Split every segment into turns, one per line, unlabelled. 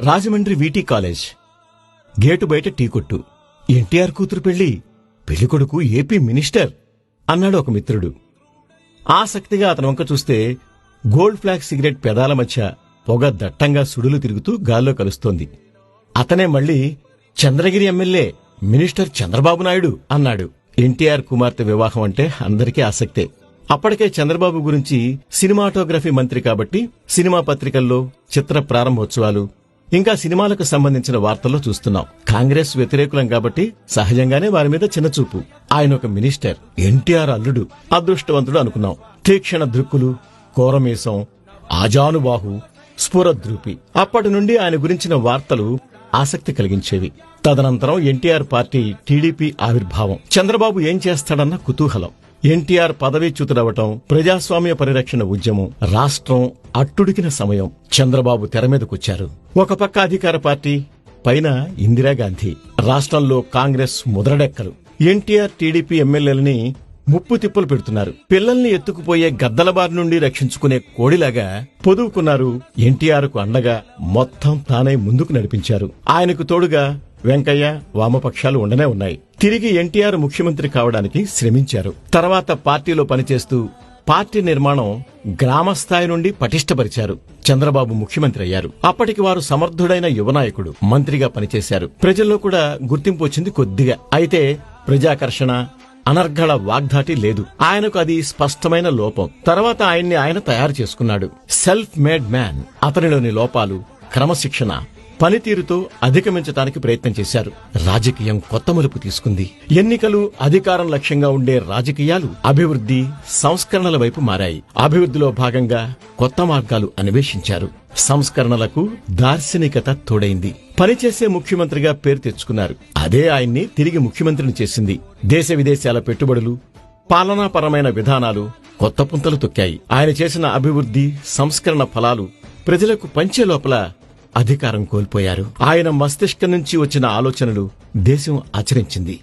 Rajahmundry VT college. Gate బయట tea కొట్టు. ఎన్టీఆర్ కూతురు పెళ్ళి పెళ్ళికొడుకు ఏపీ మినిస్టర్ అన్నాడు ఒక మిత్రుడు. ఆసక్తిగా అతను వంక చూస్తే గోల్డ్ ఫ్లాగ్ సిగరెట్ పెదాల మధ్య పొగ దట్టంగా సుడులు తిరుగుతూ గాల్లో కలుస్తోంది. అతనే మళ్ళీ చంద్రగిరి ఎమ్మెల్యే మినిస్టర్ చంద్రబాబు నాయుడు అన్నాడు. ఎన్టీఆర్ కుమార్తె వివాహం అంటే అందరికీ ఆసక్తే. అప్పటికే చంద్రబాబు గురించి సినిమాటోగ్రఫీ మంత్రి కాబట్టి సినిమా పత్రికల్లో చిత్ర ప్రారంభోత్సవాలు ఇంకా సినిమాలకు సంబంధించిన వార్తల్లో చూస్తున్నాం. కాంగ్రెస్ వ్యతిరేకులం కాబట్టి సహజంగానే వారి మీద చిన్నచూపు. ఆయన ఒక మినిస్టర్ ఎన్టీఆర్ అల్లుడు అదృష్టవంతుడు అనుకున్నాం. తీక్షణ దృక్కులు కోరమేసం ఆజానుబాహు స్ఫురద్రూపి. అప్పటి నుండి ఆయన గురించిన వార్తలు ఆసక్తి కలిగించేవి. తదనంతరం ఎన్టీఆర్ పార్టీ టీడీపీ ఆవిర్భావం. చంద్రబాబు ఏం చేస్తాడన్న కుతూహలం. ఎన్టీఆర్ పదవీచ్యుతుడవటం ప్రజాస్వామ్య పరిరక్షణ ఉద్యమం రాష్ట్రం అట్టుడికిన సమయం. చంద్రబాబు తెర మీదకొచ్చారు. ఒక పక్క అధికార పార్టీ పైన ఇందిరాగాంధీ. రాష్ట్రంలో కాంగ్రెస్ ముద్రడెక్కలు ఎన్టీఆర్ టీడీపీ ఎమ్మెల్యేలని ముప్పు తిప్పలు పెడుతున్నారు. పిల్లల్ని ఎత్తుకుపోయే గద్దలబారి నుండి రక్షించుకునే కోడిలాగా పొదువుకున్నారు ఎన్టీఆర్కు అండగా మొత్తం తానే ముందుకు నడిపించారు. ఆయనకు తోడుగా వెంకయ్య వామపక్షాలు ఉండనే ఉన్నాయి. తిరిగి ఎన్టీఆర్ ముఖ్యమంత్రి కావడానికి శ్రమించారు. తర్వాత పార్టీలో పనిచేస్తూ పార్టీ నిర్మాణం గ్రామస్థాయి నుండి పటిష్టపరిచారు. చంద్రబాబు ముఖ్యమంత్రి అయ్యారు. అప్పటికి వారు సమర్థుడైన యువనాయకుడు మంత్రిగా పనిచేశారు. ప్రజల్లో కూడా గుర్తింపు వచ్చింది కొద్దిగా. అయితే ప్రజాకర్షణ అనర్ఘళ వాగ్దాటి లేదు. ఆయనకు అది స్పష్టమైన లోపం. తర్వాత ఆయన్ని ఆయన తయారు చేసుకున్నాడు. Self made man. అతనిలోని లోపాలు క్రమశిక్షణ పనితీరుతో అధిగమించడానికి ప్రయత్నం చేశారు. రాజకీయం కొత్త మలుపు తీసుకుంది. ఎన్నికలు అధికారం లక్ష్యంగా ఉండే రాజకీయాలు అభివృద్ధి సంస్కరణల వైపు మారాయి. అభివృద్ధిలో భాగంగా కొత్త మార్గాలు అన్వేషించారు. సంస్కరణలకు దార్శనికత తోడైంది. పనిచేసే ముఖ్యమంత్రిగా పేరు తెచ్చుకున్నారు. అదే ఆయన్ని తిరిగి ముఖ్యమంత్రిని చేసింది. దేశ విదేశాల పెట్టుబడులు పాలనాపరమైన విధానాలు కొత్త పుంతలు తొక్కాయి. ఆయన చేసిన అభివృద్ధి సంస్కరణ ఫలాలు ప్రజలకు పంచే లోపల అధికారం కోల్పోయారు. ఆయన మస్తిష్కం నుంచి వచ్చిన ఆలోచనలు దేశం ఆచరించింది.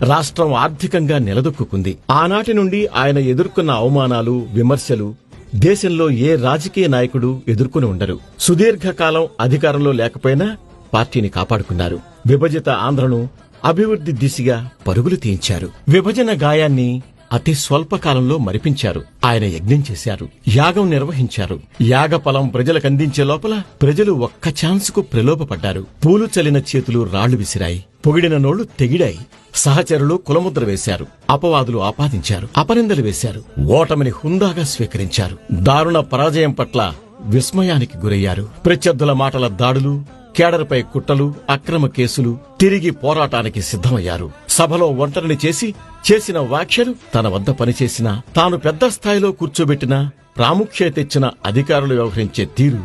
రాష్ట్రం ఆర్థికంగా నిలదొక్కుంది ఆనాటి నుండి ఆయన ఎదుర్కొన్న అవమానాలు విమర్శలు దేశంలో ఏ రాజకీయ నాయకుడు ఎదుర్కొని ఉండరు. సుదీర్ఘకాలం అధికారంలో లేకపోయినా పార్టీని కాపాడుకున్నారు. విభజిత ఆంధ్రను అభివృద్ధి దిశగా పరుగులు తీయించారు. విభజన గాయాన్ని అతి స్వల్పకాలంలో మరిపించారు. ఆయన యజ్ఞం చేశారు. యాగం నిర్వహించారు. యాగ ఫలం ప్రజలకు అందించే లోపల ప్రజలు ఒక్క ఛాన్స్కు ప్రలోభపడ్డారు. పూలు చలిన చేతులు రాళ్ళు విసిరాయి. పొగిడిన నోళ్ళు తెగిడాయి. సహచరులు కులముద్ర వేశారు. అపవాదులు ఆపాదించారు. అపనిందలు వేశారు. ఓటమిని హుందాగా స్వీకరించారు. దారుణ పరాజయం పట్ల విస్మయానికి గురయ్యారు. ప్రత్యర్థుల మాటల దాడులు కేడర్పై కుట్రలు అక్రమ కేసులు తిరిగి పోరాటానికి సిద్ధమయ్యారు. సభలో ఒంటరిని చేసి చేసిన వ్యాఖ్యలు తన వద్ద పనిచేసిన తాను పెద్ద స్థాయిలో కూర్చోబెట్టిన ప్రాముఖ్యత ఇచ్చిన అధికారులు వ్యవహరించే తీరు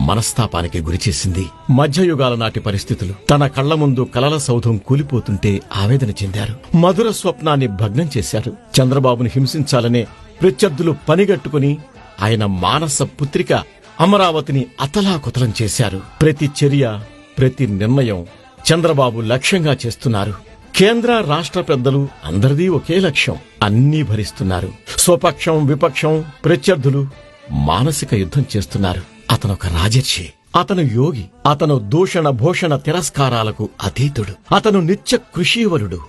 మనస్తాపానికి గురిచేసింది మధ్యయుగాల నాటి పరిస్థితులు. తన కళ్ళ ముందు కలల సౌధం కూలిపోతుంటే ఆవేదన చెందారు. మధుర స్వప్నాన్ని భగ్నం చేశారు. చంద్రబాబును హింసించాలనే ప్రత్యర్థులు పనిగట్టుకుని ఆయన మానస పుత్రిక అమరావతిని అతలాకుతలం చేశారు. ప్రతి చర్య ప్రతి నిర్ణయం చంద్రబాబు లక్ష్యంగా చేస్తున్నారు. కేంద్ర రాష్ట్ర పెద్దలు అందరిది ఒకే లక్ష్యం అన్నీ భరిస్తున్నారు. స్వపక్షం విపక్షం ప్రత్యర్థులు మానసిక యుద్ధం చేస్తున్నారు. అతనొక రాజర్షి అతను యోగి అతను దూషణ భూషణ తిరస్కారాలకు అతీతుడు. అతను నిత్య కృషీవరుడు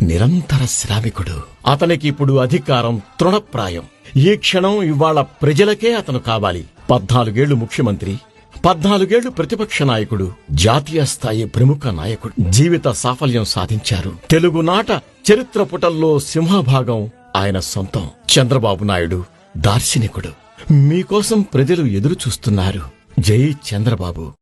నిరంతర శ్రామికుడు. అతనికి ఇప్పుడు అధికారం తృణప్రాయం. ఈ క్షణం ఇవాళ ప్రజలకే అతను కావాలి. పద్నాలుగేళ్ళు ముఖ్యమంత్రి పద్నాలుగేళ్ళు ప్రతిపక్ష నాయకుడు జాతీయ స్థాయి ప్రముఖ నాయకుడు. జీవిత సాఫల్యం సాధించారు. తెలుగునాట చరిత్ర పుటల్లో సింహభాగం ఆయన సొంతం. చంద్రబాబు నాయుడు దార్శనికుడు. మీకోసం ప్రజలు ఎదురు చూస్తున్నారు జై చంద్రబాబు.